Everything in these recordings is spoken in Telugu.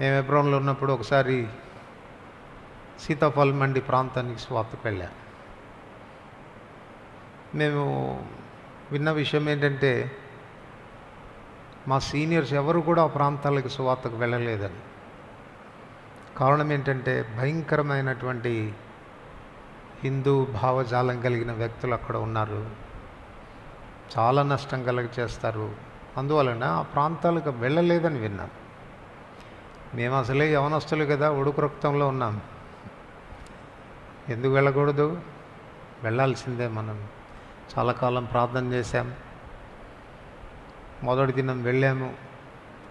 మేము ఎబ్రోన్లో ఉన్నప్పుడు ఒకసారి సీతాఫలం మండి ప్రాంతానికి స్వార్థకు వెళ్ళాం. మేము విన్న విషయం ఏంటంటే మా సీనియర్స్ ఎవరు కూడా ఆ ప్రాంతాలకు సువార్తకు వెళ్ళలేదని. కారణం ఏంటంటే భయంకరమైనటువంటి హిందూ భావజాలం కలిగిన వ్యక్తులు అక్కడ ఉన్నారు. చాలా నష్టం కలగ చేస్తారు. అందువలన ఆ ప్రాంతాలకు వెళ్ళలేదని విన్నాను. మేము అసలే యవనస్తులు కదా ఉడుకు రక్తంలో ఉన్నాం. ఎందుకు వెళ్ళకూడదు? వెళ్ళాల్సిందే మనం. చాలా కాలం ప్రార్థన చేశాం. మొదటి దినం వెళ్ళాము.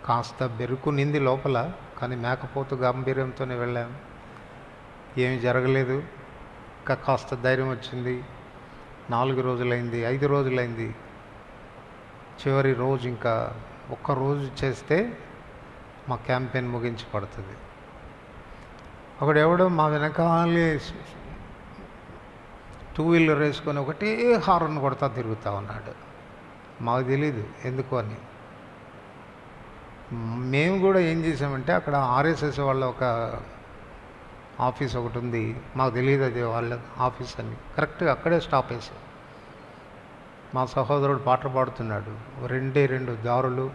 కాస్త బెరుకునింది లోపల కానీ మేకపోతు గాంభీర్యంతోనే వెళ్ళాము ఏమి జరగలేదు. ఇంకా కాస్త ధైర్యం వచ్చింది. నాలుగు రోజులైంది ఐదు రోజులైంది. చివరి రోజు ఇంకా ఒక్క రోజు చేస్తే మా క్యాంపెయిన్ ముగించి పడుతుంది. అక్కడ ఎవడో మా వెనకాలే టూ వీలర్ వేసుకొని ఒకటే హార్న్ కొడతా తిరుగుతూ ఉన్నాడు. మాకు తెలీదు ఎందుకు అని. మేము కూడా ఏం చేసామంటే అక్కడ ఆర్ఎస్ఎస్ వాళ్ళ ఒక ఆఫీస్ ఒకటి ఉంది. మాకు తెలియదు అది వాళ్ళ ఆఫీస్ అని. కరెక్ట్గా అక్కడే స్టాప్ వేసాం మా సహోదరుడు పాట పాడుతున్నాడు. రెండే రెండు దారులు.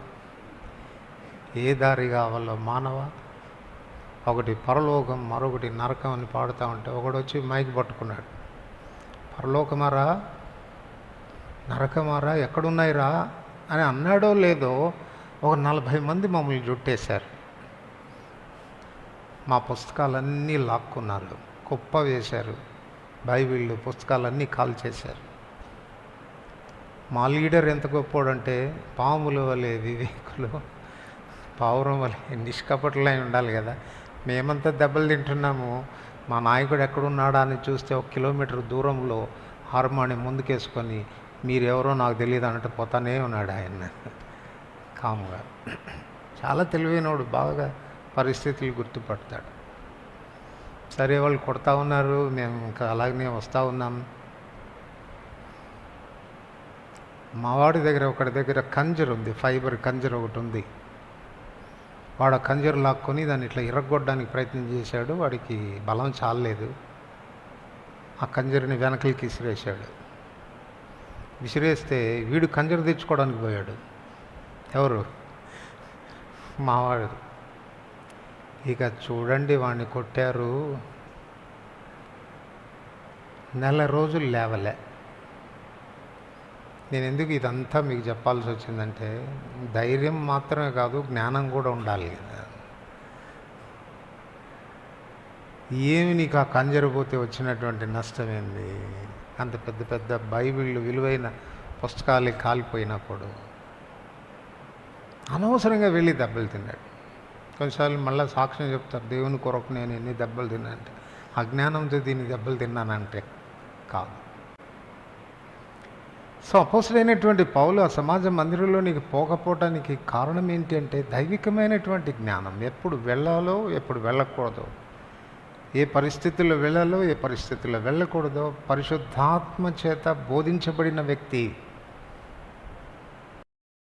ఏ దారి కావాలో మానవ ఒకటి పరలోకం మరొకటి నరకం అని పాడుతూ ఉంటే ఒకడు వచ్చి మైక్ పట్టుకున్నాడు. పరలోకమారా? నరకమారా? ఎక్కడున్నాయిరా? అని అన్నాడో లేదో ఒక నలభై మంది మమ్మల్ని జుట్టేశారు. మా పుస్తకాలన్నీ లాక్కున్నారు కుప్ప వేశారు బైబిళ్ళు పుస్తకాలన్నీ కాల్ చేశారు మా లీడర్ ఎంత గొప్పోడంటే పాముల వలె వివేకులు. పావురం వలె. నిష్కపటులై ఉండాలి కదా. మేమంతా దెబ్బలు తింటున్నాము. మా నాయకుడు ఎక్కడున్నాడా అని చూస్తే ఒక కిలోమీటర్ దూరంలో హార్మోని ముందుకేసుకొని మీరెవరో నాకు తెలియదు అన్నట్టు పోతానే ఉన్నాడు ఆయన. కాముగా. చాలా తెలివైనవాడు బాగా పరిస్థితులు గుర్తుపడతాడు. సరే వాళ్ళు కొడతా ఉన్నారు. మేము ఇంకా అలాగనే వస్తూ ఉన్నాం. మావాడి దగ్గర ఒకటి దగ్గర కంజర్ ఉంది ఫైబర్ కంజర్ ఒకటి ఉంది. వాడు ఆ కంజర్ లాక్కొని దాన్ని ఇట్లా ఇరగొట్టడానికి ప్రయత్నం చేశాడు. వాడికి బలం చాలలేదు. ఆ కంజర్ని వెనకలికి విసిరేశాడు విసిరేస్తే వీడు కంజర్ తెచ్చుకోవడానికి పోయాడు. ఎవరు? మావాడు ఇక చూడండి వాడిని కొట్టారు. నెల రోజులు లేవలే. నేను ఎందుకు ఇదంతా మీకు చెప్పాల్సి వచ్చిందంటే ధైర్యం మాత్రమే కాదు జ్ఞానం కూడా ఉండాలి కదా. ఏమి నీకు ఆ కంజరిపోతే వచ్చినటువంటి నష్టం ఏంది అంత పెద్ద పెద్ద బైబిళ్ళు విలువైన పుస్తకాలు కాలిపోయినప్పుడు అనవసరంగా వెళ్ళి దెబ్బలు తిన్నాడు. కొన్నిసార్లు మళ్ళీ సాక్ష్యం చెప్తారు దేవుని కొరకు నేను ఎన్ని దెబ్బలు తిన్నానంటే అజ్ఞానంతో దీన్ని దెబ్బలు తిన్నానంటే కాదు. సో అపోసలైనటువంటి పౌలు ఆ సమాజ మందిరంలోనికి పోకపోవటానికి కారణం ఏంటి అంటే దైవికమైనటువంటి జ్ఞానం ఎప్పుడు వెళ్ళాలో ఎప్పుడు వెళ్ళకూడదు. ఏ పరిస్థితుల్లో వెళ్ళాలో ఏ పరిస్థితుల్లో వెళ్ళకూడదో పరిశుద్ధాత్మ చేత బోధించబడిన వ్యక్తి